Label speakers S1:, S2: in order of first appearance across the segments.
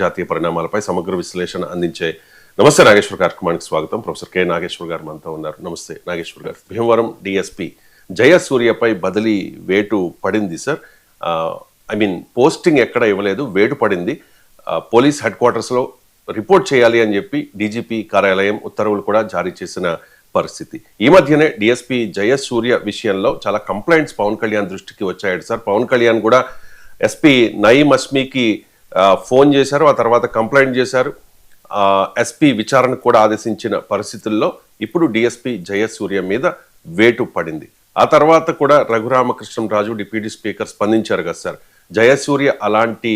S1: జాతీయ పరిణామాలపై సమగ్ర విశ్లేషణ అందించే నమస్తే నాగేశ్వర్ కార్యక్రమానికి స్వాగతం. ప్రొఫెసర్ కె నాగేశ్వర్ గారు మనతో ఉన్నారు. నమస్తే నాగేశ్వర్ గారు. భీమవరం డిఎస్పి జయసూర్యపై బదిలీ వేటు పడింది సార్. ఐ మీన్ పోస్టింగ్ ఎక్కడ ఇవ్వలేదు వేటు పడింది. పోలీస్ హెడ్ క్వార్టర్స్లో రిపోర్ట్ చేయాలి అని చెప్పి డీజీపీ కార్యాలయం ఉత్తర్వులు కూడా జారీ చేసిన పరిస్థితి. ఈ మధ్యనే డిఎస్పీ జయసూర్య విషయంలో చాలా కంప్లైంట్స్ పవన్ కళ్యాణ్ దృష్టికి వచ్చాయట సార్. పవన్ కళ్యాణ్ కూడా ఎస్పీ నయీం అస్మీకి ఫోన్ చేశారు ఆ తర్వాత కంప్లైంట్ చేశారు. ఎస్పీ విచారణకు కూడా ఆదేశించిన పరిస్థితుల్లో ఇప్పుడు డిఎస్పీ జయసూర్య మీద వేటు పడింది. ఆ తర్వాత కూడా రఘురామకృష్ణరాజు డిప్యూటీ స్పీకర్ స్పందించారు కదా సార్. జయసూర్య అలాంటి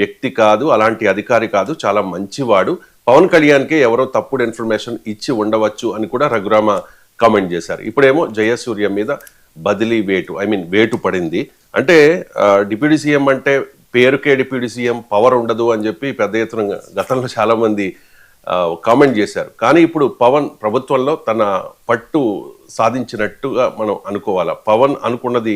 S1: వ్యక్తి కాదు అలాంటి అధికారి కాదు చాలా మంచివాడు. పవన్ కళ్యాణ్కే ఎవరో తప్పుడు ఇన్ఫర్మేషన్ ఇచ్చి ఉండవచ్చు అని కూడా రఘురామ కామెంట్ చేశారు. ఇప్పుడేమో జయసూర్య మీద బదిలీ వేటు ఐ మీన్ వేటు పడింది. అంటే డిప్యూటీ సీఎం అంటే పేరుకే డిప్యూటీ సీఎం పవర్ ఉండదు అని చెప్పి పెద్ద ఎత్తున గతంలో చాలా మంది ఆ, కామెంట్ చేశారు. కానీ ఇప్పుడు పవన్ ప్రభుత్వంలో తన పట్టు సాధించినట్టుగా మనం అనుకోవాలా? పవన్ అనుకున్నది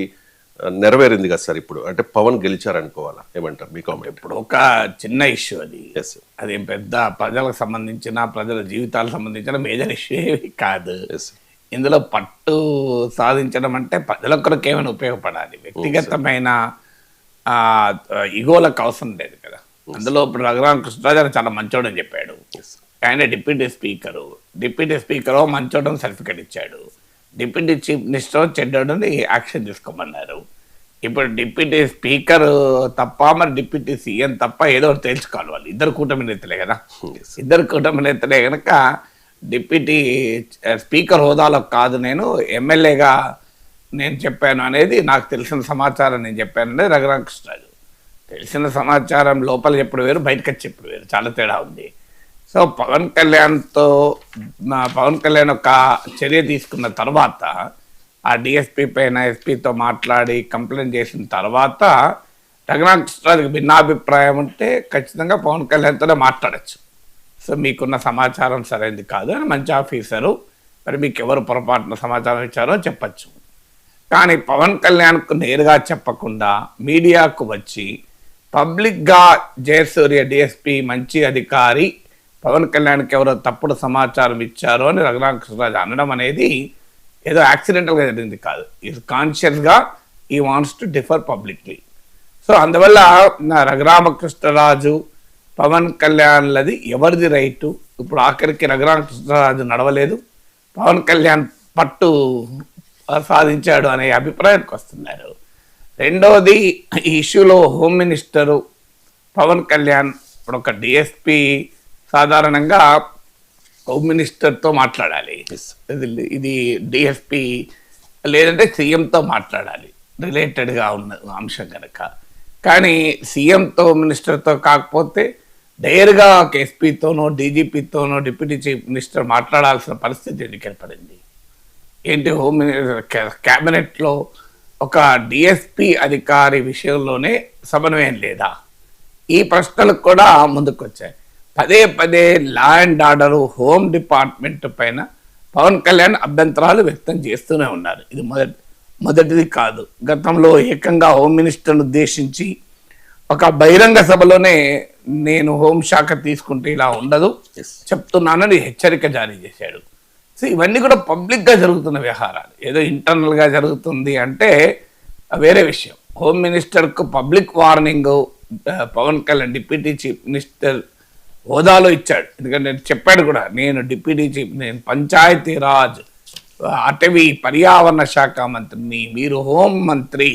S1: నెరవేరింది కదా సార్ ఇప్పుడు. అంటే పవన్ గెలిచారు అనుకోవాలా ఏమంటారు? మీ కామెంట్.
S2: ఇప్పుడు ఒక చిన్న ఇష్యూ అది.
S1: ఎస్
S2: అదేం పెద్ద ప్రజలకు సంబంధించిన ప్రజల జీవితాలకు సంబంధించిన మేజర్ ఇష్యూ ఏమీ కాదు.
S1: ఎస్
S2: ఇందులో పట్టు సాధించడం అంటే ప్రజల కొరకు ఏమైనా ఉపయోగపడాలి. వ్యక్తిగతమైన ఇగోలకు అవసరం లేదు కదా. అందులో ఇప్పుడు రఘురామ కృష్ణరాజు చాలా మంచోడు అని చెప్పాడు. ఆయన డిప్యూటీ స్పీకరు. డిప్యూటీ స్పీకరు మంచోడని సర్టిఫికెట్ ఇచ్చాడు. డిప్యూటీ చీఫ్ మినిస్టర్ చెడ్డోడని యాక్షన్ తీసుకోమన్నారు. ఇప్పుడు డిప్యూటీ స్పీకర్ తప్ప మరి డిప్యూటీ సీఎం తప్ప ఏదో ఒకటి తేల్చుకోవాలి వాళ్ళు. ఇద్దరు కూటమి నేతలే కదా. ఇద్దరు కూటమి నేతలే కనుక డిప్యూటీ స్పీకర్ హోదాలో కాదు నేను ఎమ్మెల్యేగా నేను చెప్పాను అనేది నాకు తెలిసిన సమాచారం నేను చెప్పాను అనేది రఘురామకృష్ణరాజు. తెలిసిన సమాచారం లోపల ఎప్పుడు వేరు బయటకు వచ్చి ఎప్పుడు వేరు. చాలా తేడా ఉంది. సో పవన్ కళ్యాణ్తో నా పవన్ కళ్యాణ్ ఒక చర్య తీసుకున్న తర్వాత ఆ డిఎస్పీ పైన ఎస్పీతో మాట్లాడి కంప్లైంట్ చేసిన తర్వాత రఘునాథరాజుకి భిన్నాభిప్రాయం ఉంటే ఖచ్చితంగా పవన్ కళ్యాణ్తోనే మాట్లాడచ్చు. సో మీకున్న సమాచారం సరైనది కాదు అని మంచి ఆఫీసరు మరి మీకు ఎవరు పొరపాటున సమాచారం ఇచ్చారో చెప్పచ్చు. కానీ పవన్ కళ్యాణ్కు నేరుగా చెప్పకుండా మీడియాకు వచ్చి పబ్లిక్గా జయసూర్య డిఎస్పి మంచి అధికారి పవన్ కళ్యాణ్కి ఎవరో తప్పుడు సమాచారం ఇచ్చారో అని రఘురామకృష్ణరాజు అనడం అనేది ఏదో యాక్సిడెంటల్గా జరిగింది కాదు. ఇది కాన్షియస్గా he wants to differ publicly so అందువల్ల నా రఘురామకృష్ణరాజు పవన్ కళ్యాణ్లది ఎవరిది రైటు? ఇప్పుడు ఆఖరికి రఘురామకృష్ణరాజు నడవలేదు. పవన్ కళ్యాణ్ పట్టు సాధించాడు అనే అభిప్రాయానికి వస్తున్నారు. రెండవది ఈ ఇష్యూలో హోమ్ మినిస్టరు పవన్ కళ్యాణ్ ఇప్పుడు ఒక డిఎస్పి సాధారణంగా హోమ్ మినిస్టర్తో మాట్లాడాలి. ఇది ఇది డిఎస్పి లేదంటే సీఎంతో మాట్లాడాలి. రిలేటెడ్గా ఉన్న అంశం కనుక కానీ సీఎంతో మినిస్టర్తో కాకపోతే డైర్గా ఒక ఎస్పీతోనో డీజీపీతోనో డిప్యూటీ చీఫ్ మినిస్టర్ మాట్లాడాల్సిన పరిస్థితి ఏర్పడింది ఏంటి హోమ్ మినిస్టర్? క్యాబినెట్లో ఒక డిఎస్పి అధికారి విషయంలోనే సమన్వయం లేదా? ఈ ప్రశ్నలకు కూడా ముందుకు వచ్చాయి పదే పదే law and order home department పైన పవన్ కళ్యాణ్ అభ్యంతరాలు వ్యక్తం చేస్తూనే ఉన్నారు. ఇది మొదటి మొదటిది కాదు. గతంలో ఏకంగా హోమ్ మినిస్టర్ను ఉద్దేశించి ఒక బహిరంగ సభలోనే నేను హోంశాఖ తీసుకుంటే ఇలా ఉండదు చెప్తున్నానని హెచ్చరిక జారీ చేశాడు. సో ఇవన్నీ కూడా పబ్లిక్గా జరుగుతున్న వ్యవహారాలు. ఏదో ఇంటర్నల్గా జరుగుతుంది అంటే వేరే విషయం. Home మినిస్టర్కు public warning Pawan Kalyan deputy chief minister హోదాలో ఇచ్చాడు. ఎందుకంటే చెప్పాడు కూడా నేను డిప్యూటీ చీఫ్ నేను పంచాయతీ రాజ్ అటవీ పర్యావరణ శాఖ మంత్రిని మీరు హోం మంత్రి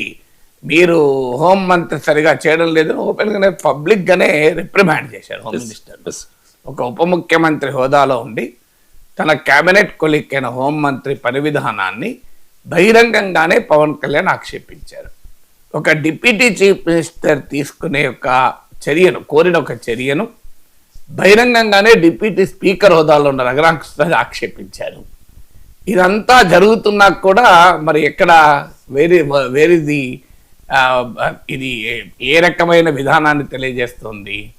S2: మీరు హోం మంత్రి సరిగా చేయడం లేదని ఓపెన్గానే పబ్లిక్గానే రిప్రిమాండ్ చేశారు హోమ్ మినిస్టర్ ఒక ఉప ముఖ్యమంత్రి హోదాలో ఉండి తన కేబినెట్ కొలిక్ అయిన హోంమంత్రి పని విధానాన్ని బహిరంగంగానే పవన్ కళ్యాణ్ ఆక్షేపించారు. ఒక డిప్యూటీ చీఫ్ మినిస్టర్ తీసుకునే ఒక చర్యను కోరిన ఒక చర్యను బహిరంగంగానే డిప్యూటీ స్పీకర్ హోదాలో ఉన్న రఘురామకృష్ణ ఆక్షేపించారు. ఇదంతా జరుగుతున్నా కూడా మరి ఎక్కడ వేరే వేరేది ఇది ఏ- ఏ రకమైన విధానాన్ని తెలియజేస్తుంది?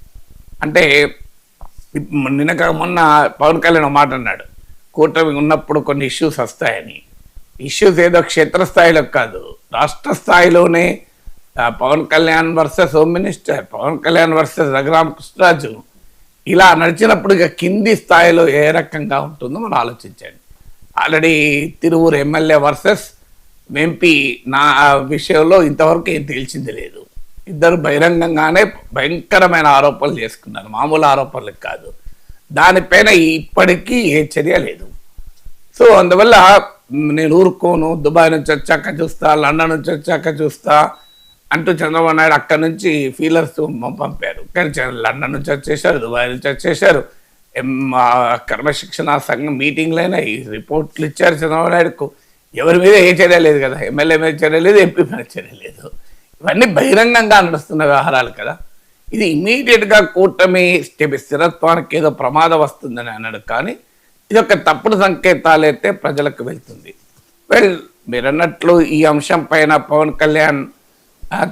S2: అంటే ఇప్- నిన్న మొన్న పవన్ కళ్యాణ్ మాట అన్నాడు. కూటమి ఉన్నప్పుడు కొన్ని ఇష్యూస్ వస్తాయని. ఇష్యూస్ ఏదో క్షేత్రస్థాయిలో కాదు రాష్ట్ర స్థాయిలోనే Pawan Kalyan versus home minister Pawan Kalyan versus Raghuram Krishnaraju ఇలా నడిచినప్పుడు ఇక కింది స్థాయిలో ఏ రకంగా ఉంటుందో మనం ఆలోచించండి. Already Tiruvuru MLA versus MP నా విషయంలో ఇంతవరకు ఏం తేల్చింది లేదు. ఇద్దరు బహిరంగంగానే భయంకరమైన ఆరోపణలు చేసుకున్నారు. మామూలు ఆరోపణలు కాదు. దానిపైన ఇప్పటికీ ఏ చర్య లేదు. సో అందువల్ల నేను ఊరుకోను దుబాయ్ నుంచి వచ్చాక చూస్తా లండన్ నుంచి వచ్చాక చూస్తా అంటూ చంద్రబాబు నాయుడు అక్కడి నుంచి ఫీలర్స్ పంపారు. కానీ చ- లండన్ నుంచి వచ్చేసారు దుబాయ్ నుంచి వచ్చేసారు క్రమశిక్షణ సంఘం మీటింగ్లైనా ఈ రిపోర్ట్లు ఇచ్చారు చంద్రబాబు నాయుడుకు. ఎవరి మీద ఏ చర్య లేదు కదా. ఎమ్మెల్యే మీద చర్య లేదు ఎంపీ మీద చర్య లేదు. ఇవన్నీ బహిరంగంగా నడుస్తున్న వ్యవహారాలు కదా. ఇది ఇమీడియట్గా కూటమి స్టెప్ స్థిరత్వానికి ఏదో ప్రమాదం వస్తుందని అన్నాడు. కానీ ఇది ఒక తప్పుడు సంకేతాలైతే ప్రజలకు వెళ్తుంది. వెల్ మీరు అన్నట్లు ఈ అంశం పైన పవన్ కళ్యాణ్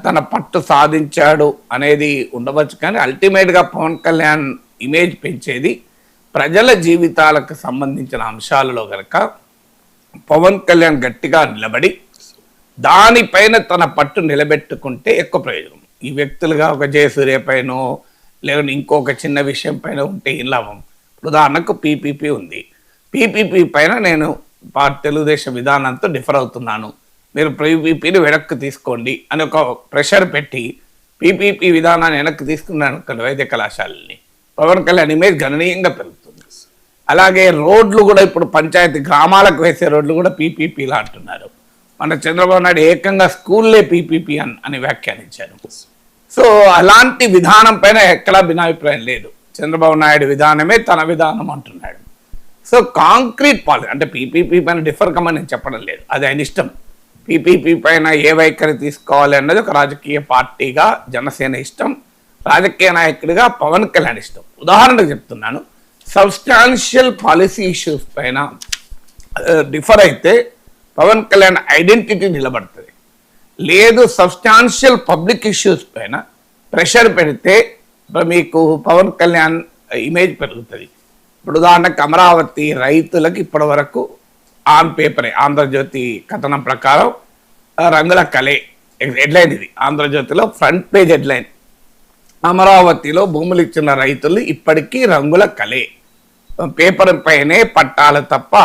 S2: తన పట్టు సాధించాడు అనేది ఉండవచ్చు. కానీ అల్టిమేట్గా పవన్ కళ్యాణ్ ఇమేజ్ పెంచేది ప్రజల జీవితాలకు సంబంధించిన అంశాలలో కనుక పవన్ కళ్యాణ్ గట్టిగా నిలబడి దానిపైన తన పట్టు నిలబెట్టుకుంటే ఎక్కువ ప్రయోజనం. ఈ వ్యక్తులుగా ఒక జయసూర్య పైన లేకుంటే ఇంకొక చిన్న విషయం పైన ఉంటే ఏం లాభం? ఉదాహరణకు పీపీపీ ఉంది. పీపీపీ పైన నేను తెలుగుదేశం విధానంతో డిఫర్ అవుతున్నాను. మీరు పీపీపీని వెనక్కి తీసుకోండి అని ఒక ప్రెషర్ పెట్టి పీపీపీ విధానాన్ని వెనక్కి తీసుకున్నాను వైద్య కళాశాలని పవన్ కళ్యాణ్ ఇమేజ్ గణనీయంగా పెరుగుతుంది. అలాగే రోడ్లు కూడా ఇప్పుడు పంచాయతీ గ్రామాలకు వేసే రోడ్లు కూడా పీపీపీలా అంటున్నారు. మన చంద్రబాబు నాయుడు ఏకంగా స్కూల్లే పీపీపీ అని అని వ్యాఖ్యానించారు. సో అలాంటి విధానం పైన ఎక్కడా భిన్నాభిప్రాయం లేదు. చంద్రబాబు నాయుడు విధానమే తన విధానం అంటున్నాడు. సో కాంక్రీట్ పాలసీ అంటే పీపీపీ పైన డిఫర్ కమ్మని నేను చెప్పడం లేదు. అది ఆయన ఇష్టం. పీపీపీ పైన ఏ వైఖరి తీసుకోవాలి అన్నది ఒక రాజకీయ పార్టీగా జనసేన ఇష్టం. రాజకీయ నాయకుడిగా పవన్ కళ్యాణ్ ఇష్టం. ఉదాహరణకు చెప్తున్నాను. సబ్స్టాన్షియల్ పాలసీ ఇష్యూస్ పైన డిఫర్ అయితే పవన్ కళ్యాణ్ ఐడెంటిటీ నిలబడుతుంది. లేదు సబ్స్టాన్షియల్ పబ్లిక్ ఇష్యూస్ పైన ప్రెషర్ పెడితే మీకు పవన్ కళ్యాణ్ ఇమేజ్ పెరుగుతుంది. ఇప్పుడు ఉదాహరణకు అమరావతి రైతులకు ఇప్పటి వరకు ఆన్ పేపరే ఆంధ్రజ్యోతి కథనం ప్రకారం రంగుల కలే హెడ్లైన్ ఇది. ఆంధ్రజ్యోతిలో ఫ్రంట్ పేజ్ హెడ్లైన్ అమరావతిలో భూములు ఇచ్చిన రైతులు ఇప్పటికీ రంగుల కలే పేపర్ పైనే పట్టాలు తప్ప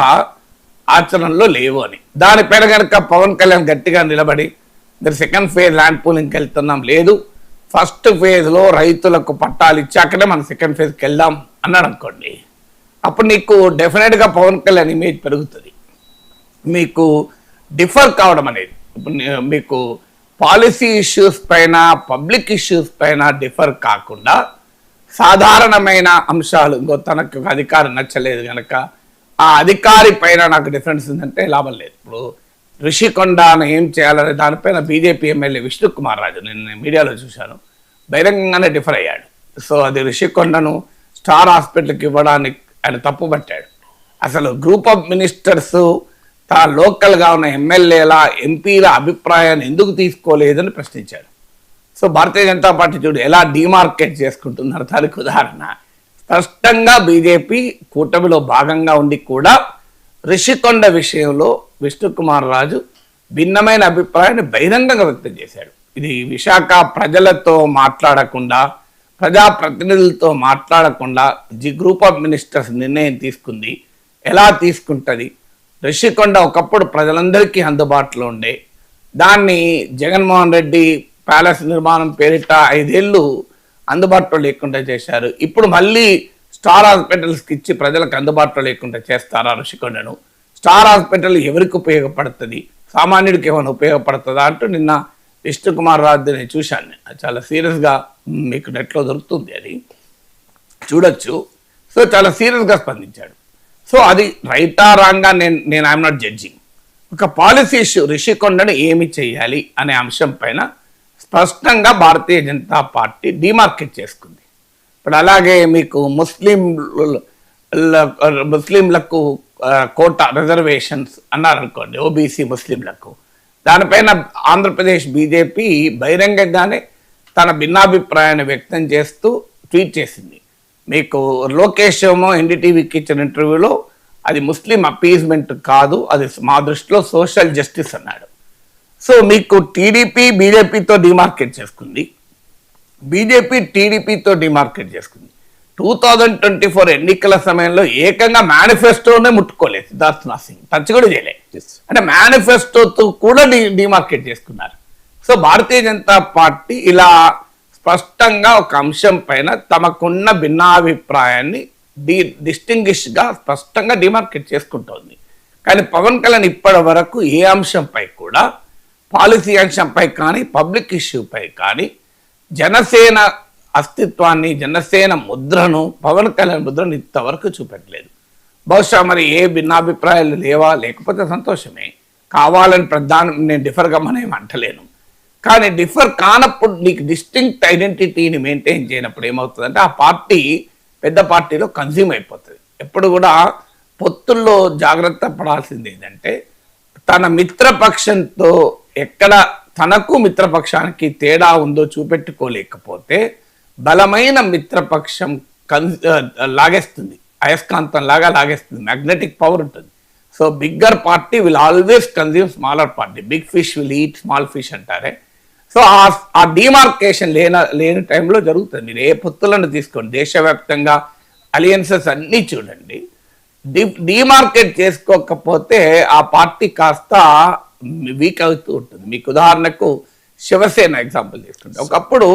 S2: ఆచరణలో లేవు అని. దానిపైన కనుక పవన్ కళ్యాణ్ గట్టిగా నిలబడి మీరు సెకండ్ ఫేజ్ ల్యాండ్ పూలింగ్కి వెళ్తున్నాం. లేదు ఫస్ట్ ఫేజ్లో రైతులకు పట్టాలు ఇచ్చాకనే మనం సెకండ్ ఫేజ్కి వెళ్దాం. అన్నాడు అనుకోండి. అప్పుడు నీకు డెఫినెట్గా పవన్ కళ్యాణ్ ఇమేజ్ పెరుగుతుంది. మీకు డిఫర్ కావడం అనేది ఇప్పుడు మీకు పాలసీ ఇష్యూస్ పైన పబ్లిక్ ఇష్యూస్ పైన డిఫర్ కాకుండా సాధారణమైన అంశాలు ఇంకో తనకు ఒక అధికారం నచ్చలేదు కనుక ఆ అధికారి పైన నాకు డిఫరెన్స్ ఉందంటే లాభం లేదు. ఇప్పుడు ఋషికొండను ఏం చేయాలనే దానిపైన బీజేపీ ఎమ్మెల్యే విష్ణు కుమార్ రాజు నేను నేను మీడియాలో చూశాను. బహిరంగంగానే డిఫర్ అయ్యాడు. సో అది ఋషికొండను స్టార్ హాస్పిటల్కి ఇవ్వడానికి ఆయన తప్పు పట్టాడు అసలు గ్రూప్ ఆఫ్ మినిస్టర్స్ తా లోకల్గా ఉన్న ఎమ్మెల్యేల ఎంపీల అభిప్రాయాన్ని ఎందుకు తీసుకోలేదని ప్రశ్నించాడు. సో భారతీయ జనతా పార్టీ చూడు ఎలా డిమార్కెట్ చేసుకుంటున్నారు. దానికి ఉదాహరణ స్పష్టంగా బీజేపీ కూటమిలో భాగంగా ఉండి కూడా రిషికొండ విషయంలో విష్ణుకుమార్ రాజు భిన్నమైన అభిప్రాయాన్ని బహిరంగంగా వ్యక్తం చేశాడు. ఇది విశాఖ ప్రజలతో మాట్లాడకుండా ప్రజాప్రతినిధులతో మాట్లాడకుండా జి గ్రూప్ ఆఫ్ మినిస్టర్స్ నిర్ణయం తీసుకుంది. ఎలా తీసుకుంటుంది? రిషికొండ ఒకప్పుడు ప్రజలందరికీ అందుబాటులో ఉండే దాన్ని జగన్మోహన్ రెడ్డి ప్యాలెస్ నిర్మాణం పేరిట ఐదేళ్ళు అందుబాటులో లేకుండా చేశారు. ఇప్పుడు మళ్ళీ స్టార్ హాస్పిటల్స్కి ఇచ్చి ప్రజలకు అందుబాటులో లేకుండా చేస్తారా ఋషికొండను? స్టార్ హాస్పిటల్ ఎవరికి ఉపయోగపడుతుంది? సామాన్యుడికి ఏమైనా ఉపయోగపడుతుందా అంటూ నిన్న విష్ణు కుమార్ రాజు నేను చూశాను. నేను. అది చాలా సీరియస్గా మీకు నెట్లో దొరుకుతుంది అది. చూడొచ్చు. సో చాలా సీరియస్గా స్పందించాడు. సో అది రైటా రాంగా నేను నేను ఐఎమ్ నాట్ జడ్జింగ్ ఒక పాలసీ ఇష్యూ రిషికొండను ఏమి చేయాలి అనే అంశం పైన స్పష్టంగా భారతీయ జనతా పార్టీ డిమార్కెట్ చేసుకుంది. ఇప్పుడు అలాగే మీకు ముస్లిం ముస్లింలకు కోటా రిజర్వేషన్స్ అన్నారనుకోండి ఓబీసీ ముస్లింలకు. దానిపైన ఆంధ్రప్రదేశ్ బీజేపీ బహిరంగంగానే తన భిన్నాభిప్రాయాన్ని వ్యక్తం చేస్తూ ట్వీట్ చేసింది. మీకు లోకేష్ ఏమో ఎన్డీటీవీకి ఇచ్చిన ఇంటర్వ్యూలో అది ముస్లిం అపీజ్మెంట్ కాదు అది మా దృష్టిలో సోషల్ జస్టిస్ అన్నాడు. సో మీకు టీడీపీ బీజేపీతో డిమార్కెట్ చేసుకుంది. బీజేపీ టీడీపీతో డిమార్కెట్ చేసుకుంది. టూ థౌజండ్ ట్వంటీ ఫోర్ ఎన్నికల సమయంలో ఏకంగా మేనిఫెస్టోనే ముట్టుకోలేదు సిద్ధార్థ్ నాథ్ సింగ్. టచ్ కూడా చేయలేదు. అంటే మేనిఫెస్టోతో కూడా డి డిమార్కెట్ చేసుకున్నారు. సో భారతీయ జనతా పార్టీ ఇలా స్పష్టంగా ఒక అంశం పైన తమకున్న భిన్నాభిప్రాయాన్ని డి డిస్టింగ్విష్గా స్పష్టంగా డిమార్కెట్ చేసుకుంటోంది. కానీ పవన్ కళ్యాణ్ ఇప్పటి వరకు ఏ అంశంపై కూడా పాలసీ అంశంపై కానీ పబ్లిక్ ఇష్యూపై కానీ జనసేన అస్తిత్వాన్ని జనసేన ముద్రను పవన్ కళ్యాణ్ ముద్రను ఇంతవరకు చూపెట్టలేదు. బహుశా మరి ఏ భిన్నాభిప్రాయాలు లేవా? లేకపోతే సంతోషమే. కావాలని ప్రధానం నేను డిఫర్ గమ్మనేం అంటలేను. కానీ డిఫర్ కానప్పుడు నీకు డిస్టింక్ట్ ఐడెంటిటీని మెయింటైన్ చేయనప్పుడు ఏమవుతుందంటే ఆ పార్టీ పెద్ద పార్టీలో కన్జ్యూమ్ అయిపోతుంది. ఎప్పుడు కూడా పొత్తుల్లో జాగ్రత్త పడాల్సింది ఏంటంటే తన మిత్రపక్షంతో ఎక్కడ తనకు మిత్రపక్షానికి తేడా ఉందో చూపెట్టుకోలేకపోతే బలమైన మిత్రపక్షం కన్ లాగేస్తుంది. అయస్కాంతం లాగా లాగేస్తుంది. మ్యాగ్నెటిక్ పవర్ ఉంటుంది. So bigger party will always consume smaller party big fish will eat small fish అంటారే. సో ఆ ఆ డిమార్కేషన్ లేన లేని టైంలో జరుగుతుంది. మీరు ఏ పొత్తులను తీసుకోండి. దేశవ్యాప్తంగా అలియన్సెస్ అన్నీ చూడండి. డి డిమార్కెట్ చేసుకోకపోతే ఆ పార్టీ కాస్త వీక్ అవుతూ ఉంటుంది. మీకు ఉదాహరణకు శివసేన ఎగ్జాంపుల్ తీసుకుంటే ఒకప్పుడు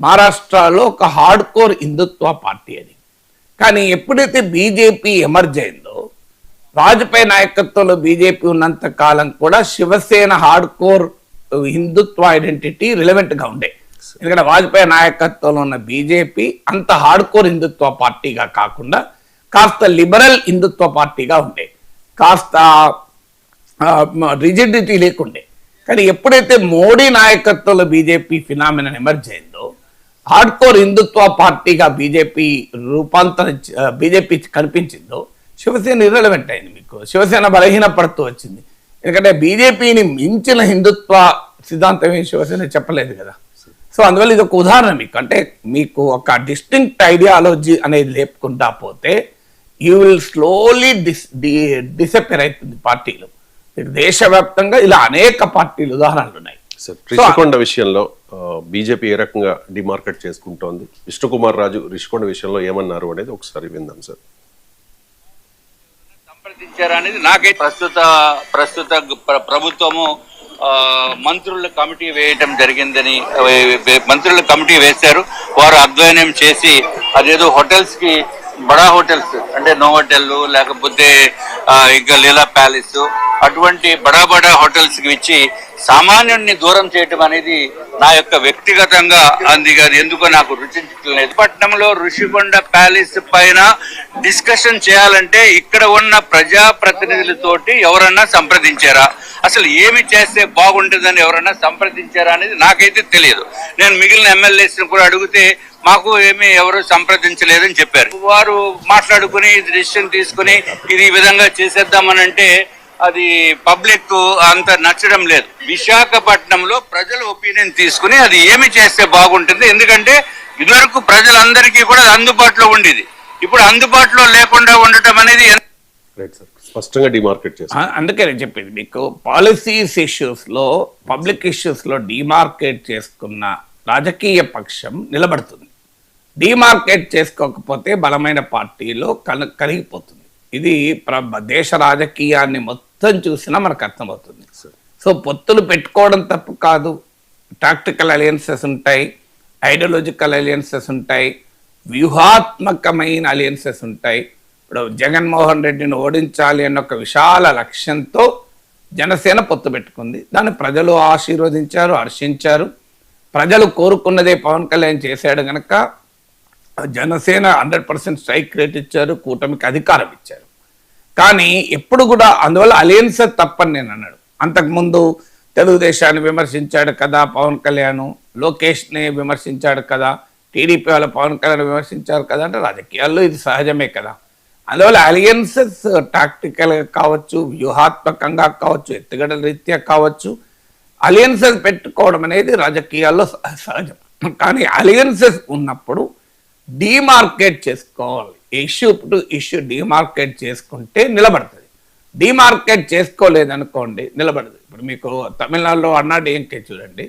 S2: మహారాష్ట్రలో ఒక హార్డ్ కోర్ హిందుత్వ పార్టీ అది. కానీ ఎప్పుడైతే బీజేపీ ఎమర్జ్ అయిందో వాజ్పేయి నాయకత్వంలో బీజేపీ ఉన్నంత కాలం కూడా Shiv Sena hard core Hindutva identity రిలవెంట్గా ఉండే. ఎందుకంటే వాజ్పేయి నాయకత్వంలో ఉన్న బీజేపీ అంత హార్డ్ కోర్ హిందుత్వ పార్టీగా కాకుండా కాస్త లిబరల్ హిందుత్వ పార్టీగా ఉండే. కాస్త రిజిడిటీ లేకుండే. కానీ ఎప్పుడైతే మోడీ నాయకత్వంలో బీజేపీ ఫినామినన్ ఎమర్జ్ అయిందో హార్డ్కోర్ హిందుత్వ పార్టీగా బీజేపీ రూపాంతరం బీజేపీ కనిపించిందో శివసేన ఇర్రెలవెంట్ అయింది మీకు. శివసేన బలహీన పడుతూ వచ్చింది. ఎందుకంటే బీజేపీని మించిన హిందుత్వ సిద్ధాంతం ఏం శివసేన చెప్పలేదు కదా. సో అందువల్ల ఇది ఒక ఉదాహరణ మీకు. అంటే మీకు ఒక డిస్టింక్ట్ ఐడియాలజీ అనేది లేపుకుంటా పోతే you will slowly dis disappear అవుతుంది పార్టీలు. దేశవ్యాప్తంగా ఇలా అనేక పార్టీలు ఉదాహరణలు ఉన్నాయి.
S1: సార్ రిషికొండ విషయంలో బీజేపీ ఏ రకంగా డిమార్కెట్ చేసుకుంటోంది? విష్ణుకుమార్ రాజు రిషికొండ విషయంలో ఏమన్నారు అనేది ఒకసారి విందాం సార్
S3: సంప్రదించారా అనేది నాకైతే ప్రస్తుత ప్రస్తుత ప్ర- ప్రభుత్వము ఆ, మంత్రుల కమిటీ వేయటం జరిగిందని మంత్రుల కమిటీ వేశారు. వారు అధ్యయనం చేసి అదేదో హోటల్స్కి బడా హోటల్స్ అంటే నోవోటెల్ లేకపోతే ఆ, ఇంకా లీలా ప్యాలెస్. అటువంటి బడా బడా హోటల్స్కి ఇచ్చి సామాన్యుడిని దూరం చేయటం అనేది నా యొక్క వ్యక్తిగతంగా అంది కాదు. ఎందుకో నాకు రుచించట్లేదు పట్నంలో ఋషికొండ ప్యాలెస్ పైన డిస్కషన్ చేయాలంటే ఇక్కడ ఉన్న ప్రజా ప్రతినిధులతోటి ఎవరన్నా సంప్రదించారా? అసలు ఏమి చేస్తే బాగుంటుందని ఎవరన్నా సంప్రదించారా అనేది నాకైతే తెలియదు. నేను మిగిలిన ఎమ్మెల్యేస్ కూడా అడిగితే మాకు ఏమీ ఎవరు సంప్రదించలేదని చెప్పారు. వారు మాట్లాడుకుని డిసిషన్ తీసుకుని ఇది ఈ విధంగా చేసేద్దామని అంటే అది పబ్లిక్ అంత నచ్చడం లేదు. విశాఖపట్నంలో ప్రజల ఒపీనియన్ తీసుకుని అది ఏమి చేస్తే బాగుంటుంది? ఎందుకంటే ఇదివరకు ప్రజలందరికీ కూడా అది అందుబాటులో ఉండేది. ఇప్పుడు అందుబాటులో లేకుండా ఉండటం అనేది ఎంత
S1: రైట్ సార్. స్పష్టంగా డిమార్కెట్ చేస్తారు
S2: అందుకే నేను చెప్పింది మీకు పాలసీస్ ఇష్యూస్లో పబ్లిక్ ఇష్యూస్లో డిమార్కెట్ చేసుకున్న రాజకీయ పక్షం నిలబడుతుంది. డిమార్కెట్ చేసుకోకపోతే బలమైన పార్టీలో కన కరిగిపోతుంది ఇది ప్ర- దేశ రాజకీయాన్ని మొత్తం చూసినా మనకు అర్థమవుతుంది. సో పొత్తులు పెట్టుకోవడం తప్పు కాదు. టాక్టికల్ అలయన్సెస్ ఉంటాయి ఐడియాలజికల్ అలయన్సెస్ ఉంటాయి వ్యూహాత్మకమైన అలయన్సెస్ ఉంటాయి. ఇప్పుడు జగన్మోహన్ రెడ్డిని ఓడించాలి అన్న ఒక విశాల లక్ష్యంతో జనసేన పొత్తు పెట్టుకుంది. దాన్ని ప్రజలు ఆశీర్వదించారు హర్షించారు. ప్రజలు కోరుకున్నదే పవన్ కళ్యాణ్ చేశాడు గనక Janasena hundred percent strike rate ఇచ్చారు కూటమికి అధికారం ఇచ్చారు. కానీ ఎప్పుడు కూడా అందువల్ల అలయన్సర్ తప్పని నేను అన్నాడు అంతకుముందు తెలుగుదేశాన్ని విమర్శించాడు కదా పవన్ కళ్యాణ్ లోకేష్ని విమర్శించాడు కదా టీడీపీ వాళ్ళ పవన్ కళ్యాణ్ విమర్శించారు కదా అంటే రాజకీయాల్లో ఇది సహజమే కదా. అందువల్ల అలియన్సెస్ టాక్టికల్గా కావచ్చు వ్యూహాత్మకంగా కావచ్చు ఎత్తుగడల రీత్యా కావచ్చు అలియన్సెస్ పెట్టుకోవడం అనేది రాజకీయాల్లో సహ- సహజం. కానీ అలయన్సెస్ ఉన్నప్పుడు డిమార్కెట్ చేసుకోవాలి. ఇష్యూ టు ఇష్యూ డిమార్కెట్ చేసుకుంటే నిలబడుతుంది. డిమార్కెట్ చేసుకోలేదనుకోండి నిలబడదు. ఇప్పుడు మీకు తమిళనాడులో అన్నాడీఎంకే చూడండి.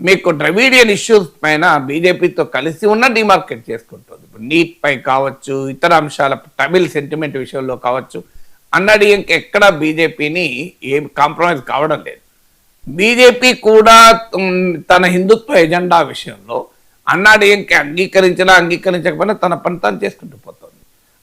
S2: మీకు ద్రవిడియన్ ఇష్యూస్ పైన బీజేపీతో కలిసి ఉన్న డిమార్కెట్ చేసుకుంటుంది. ఇప్పుడు నీట్ పై కావచ్చు ఇతర అంశాల తమిళ్ సెంటిమెంట్ విషయంలో కావచ్చు అన్నా ఎక్కడ బీజేపీని ఏం కాంప్రమైజ్ కావడం లేదు. బీజేపీ కూడా తన హిందుత్వ ఎజెండా విషయంలో అన్నాడీఎంకే అంగీకరించినా అంగీకరించకపోయినా తన పని తాను చేసుకుంటూ పోతుంది.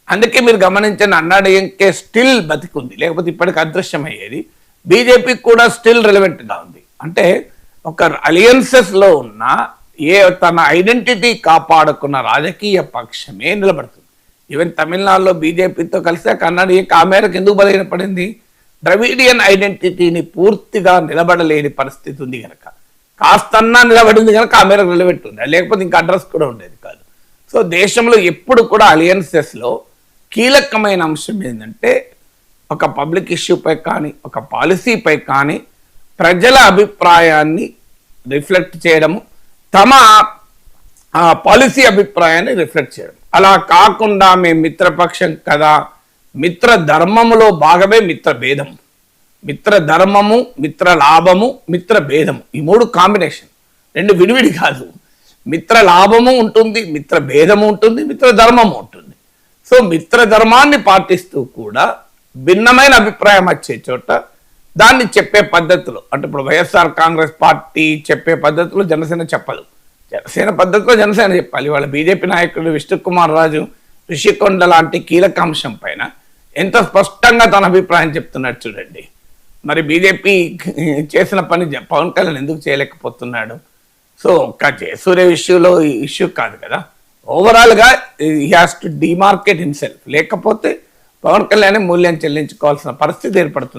S2: అందుకే మీరు గమనించిన అన్నాడీఎంకే స్టిల్ బతికుంది. లేకపోతే ఇప్పటికి అదృశ్యమయ్యేది. బీజేపీకి కూడా స్టిల్ రిలవెంట్గా ఉంది. అంటే ఒక అలియన్సెస్లో ఉన్న ఏ తన ఐడెంటిటీ కాపాడుకున్న రాజకీయ పక్షమే నిలబడుతుంది. ఈవెన్ తమిళనాడులో బీజేపీతో కలిసి కన్నాడు ఆ మేరకు ఎందుకు బలహీనపడింది? ద్రవిడియన్ ఐడెంటిటీని పూర్తిగా నిలబడలేని పరిస్థితి ఉంది కనుక కాస్తన్నా నిలబడింది కనుక అమెరికా మేరకు లేకపోతే ఇంకా అడ్రస్ కూడా ఉండేది కాదు. సో దేశంలో ఎప్పుడు కూడా అలయన్సెస్లో కీలకమైన అంశం ఏంటంటే ఒక పబ్లిక్ ఇష్యూపై కానీ ఒక పాలసీపై కానీ ప్రజల అభిప్రాయాన్ని రిఫ్లెక్ట్ చేయడము తమ పాలసీ అభిప్రాయాన్ని రిఫ్లెక్ట్ చేయడం. అలా కాకుండా మేము మిత్రపక్షం కదా మిత్ర ధర్మములో భాగమే మిత్ర భేదం మిత్ర ధర్మము మిత్ర లాభము మిత్ర భేదము. ఈ మూడు కాంబినేషన్ రెండు విడివిడి కాదు. మిత్ర లాభము ఉంటుంది మిత్ర భేదము ఉంటుంది మిత్ర ధర్మము ఉంటుంది. సో మిత్ర ధర్మాన్ని పాటిస్తూ కూడా భిన్నమైన అభిప్రాయం వచ్చే చోట దాన్ని చెప్పే పద్ధతులు అంటే ఇప్పుడు వైఎస్ఆర్ కాంగ్రెస్ పార్టీ చెప్పే పద్ధతులు జనసేన చెప్పదు. జనసేన పద్ధతిలో జనసేన చెప్పాలి. వాళ్ళ బీజేపీ నాయకుడు విష్ణు కుమార్ రాజు రిషికొండ లాంటి కీలక అంశం పైన ఎంత స్పష్టంగా తన అభిప్రాయం చెప్తున్నాడు చూడండి. మరి బీజేపీ చేసిన పని పవన్ కళ్యాణ్ ఎందుకు చేయలేకపోతున్నాడు? సో ఒక్క జయసూర్య ఇష్యూలో ఇష్యూ కాదు కదా. ఓవరాల్గా ఈ హ్యాస్ టు డిమార్కెట్ హిమ్సెల్ఫ్ లేకపోతే పవన్ కళ్యాణ్ మూల్యం చెల్లించుకోవాల్సిన పరిస్థితి ఏర్పడుతుంది.